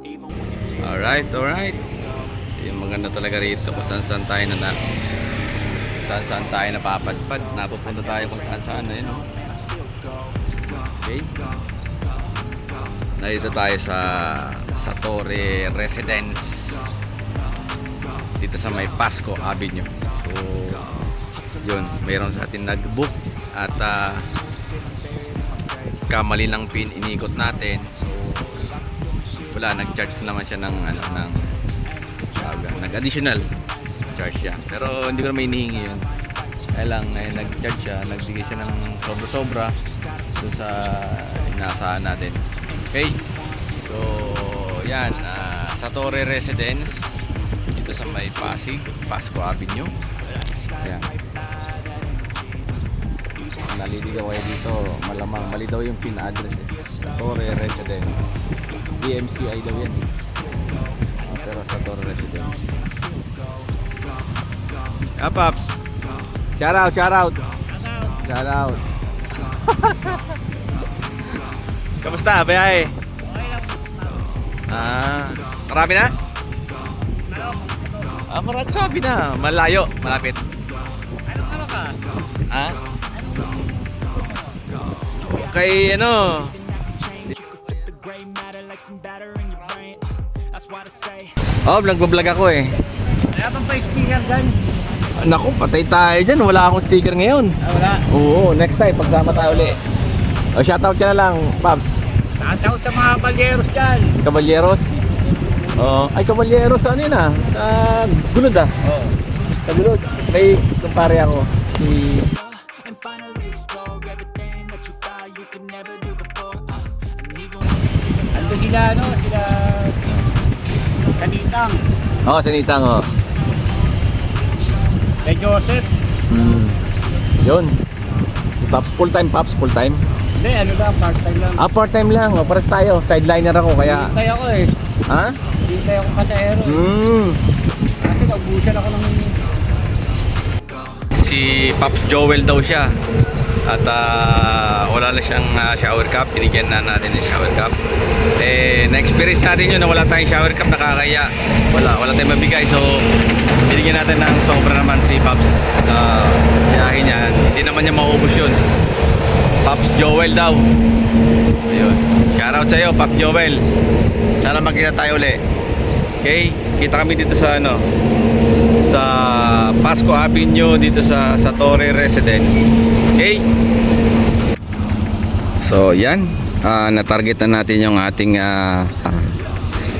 Alright, alright. Yung maganda talaga rito kung saan saan tayo na na saan saan tayo napapadpad. Napupunta tayo kung saan saan na yun. oh. Okay. Narito tayo sa sa Torre Residence. Dito sa may Pasco Avenue. So, yun, mayroon sa atin nag-book at ah, kamali ng pin inikot natin. So, wala nag-charge naman siya ng ano ng aga, nag-additional charge siya. Pero hindi ko naman hinihingi yun. Kaya lang eh, nag-charge siya, nagbigay siya ng sobra-sobra dun sa inaasahan natin. Okay? So, yan. ah, sa Torre Residence dito sa may Pasig, Pasco Avenue. Yan. Naliligaw kayo dito, malamang mali daw yung pin address eh. Torre Residence. DMCI daw yan eh. Ah, pero sa Torre Residence. Ah, Paps. Shout out, shout out. Shout out. Kamusta, Bayahe? Ah, marami na? Ah, marami sabi na. Malayo, malapit. Ano ka? Ah? Kay ano? Oh, nagbablog ako eh. Kaya bang pa sticker dyan? Naku, patay tayo dyan. Wala akong sticker ngayon. Ah, wala. Oo, next time, pagsama tayo ulit. O, shoutout ka na lang, Paps. Nakataw sa mga balyeros dyan. Caballeros. Oo. ay, Caballeros, ano yun ah? Uh, gulod ah. Oo. Sa gulod. May kumpare ako. Si... sila, ano, sila... Kanitang. Oo, oh, sinitang oh. Kay Joseph. Hmm. Yun. Si Paps, full time Paps, full time. Hindi, ano lang, part-time lang. Ah, part time lang. Oh, pares tayo. Sideliner ako, kaya... Hintay ako eh. Ha? Hintay ako kasayero. eh. Hmm. Kasi naubusan ako ng... si Pops Joel daw siya at ah, wala na siyang ah, shower cup binigyan na natin ng shower cup eh na-experience natin yun na wala tayong shower cup nakakaya. Wala, wala tayong mabigay. So binigyan natin ng sobra naman si Pops. Sa biyahe niya. Hindi naman niya maubos yun. Pops Joel daw. Ayun. Shoutout sa iyo Pops Joel. Sana magkita tayo uli okay? Kita kami dito sa ano sa Pasco Avenue dito sa sa Torre Residence. Okay? So, yan. Ah, na-target na natin yung ating ah,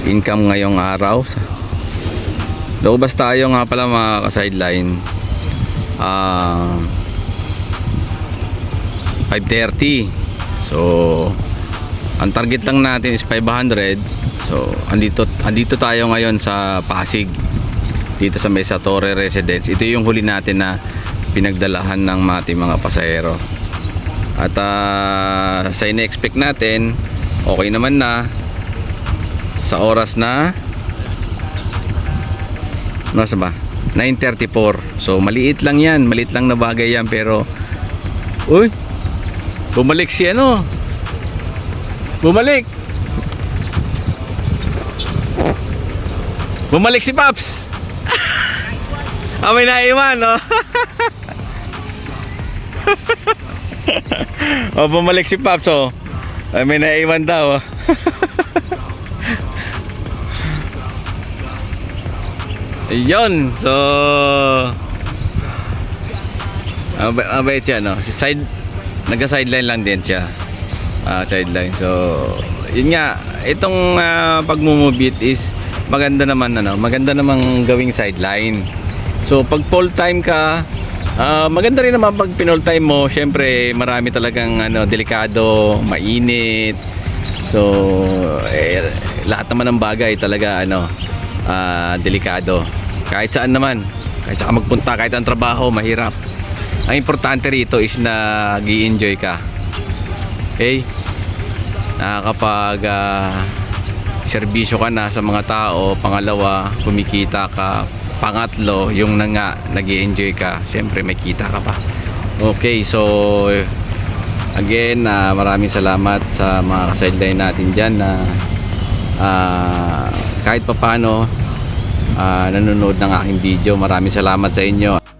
income ngayong araw. Lobas tayo nga pala mga ka-sideline. Ah 5.30 So ang target lang natin is 500 So andito, andito tayo ngayon sa Pasig dito sa Mesa Torre Residence. Ito yung huli natin na pinagdalahan ng ating mga pasahero. At ah, sa ine-expect natin, okay naman na sa oras na Nasa ba? 9.34 So maliit lang yan Maliit lang na bagay yan Pero Uy Bumalik si ano Bumalik Bumalik si Paps Ah, may naiwan, no? oh, bumalik si Paps, oh. Ay, may naiwan daw, oh. Ayun, so... Mabait, mabait siya, no? Si Side, nagka-sideline lang din siya. Ah, sideline. So, yun nga, itong uh, pagmumubit is maganda naman, ano, maganda namang gawing sideline. So pag full time ka, ah, maganda rin naman pag pinol time mo, syempre marami talagang ano delikado, mainit. So eh, lahat naman ng bagay talaga ano ah, delikado. Kahit saan naman, kahit saan magpunta, kahit ang trabaho, mahirap. Ang importante rito is na enjoy ka. Okay? Nakakapag ah, serbisyo ka na sa mga tao, pangalawa, kumikita ka, pangatlo, yung na nga, nag enjoy ka, syempre may kita ka pa. Okay, so again, ah, maraming salamat sa mga kasideline natin dyan na ah, kahit papano ah, nanonood ng aking video. Maraming salamat sa inyo.